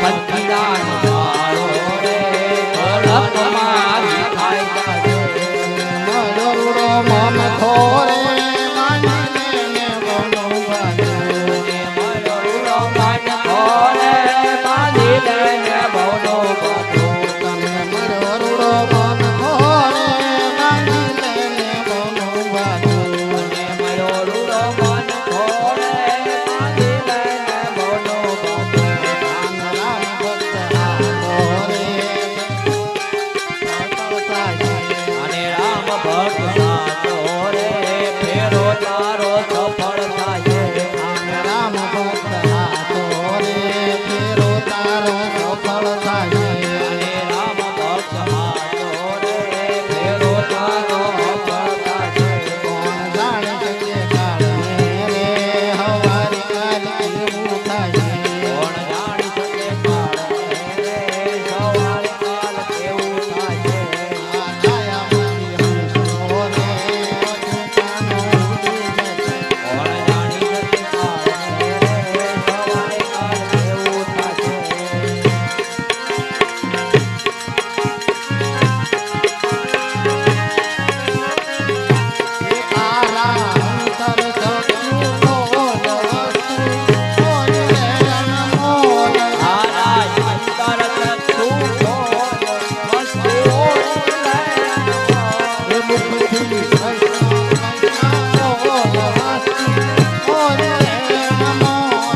关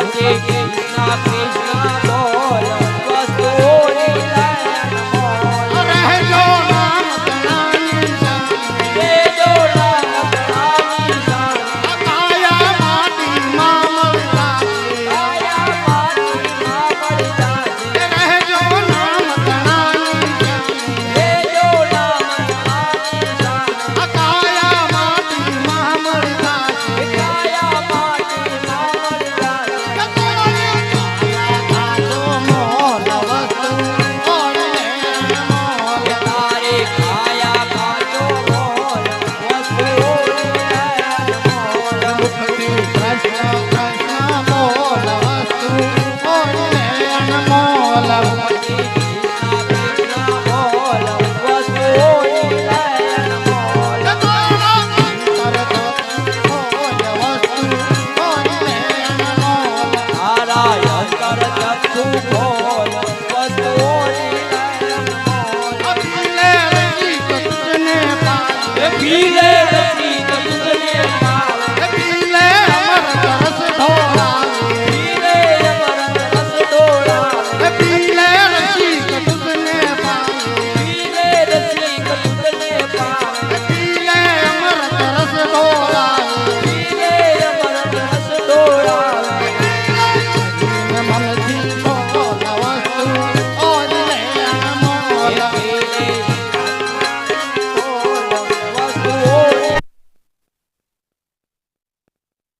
ઉપતે કૃષ્ણ કૃષ્ણ બોલ.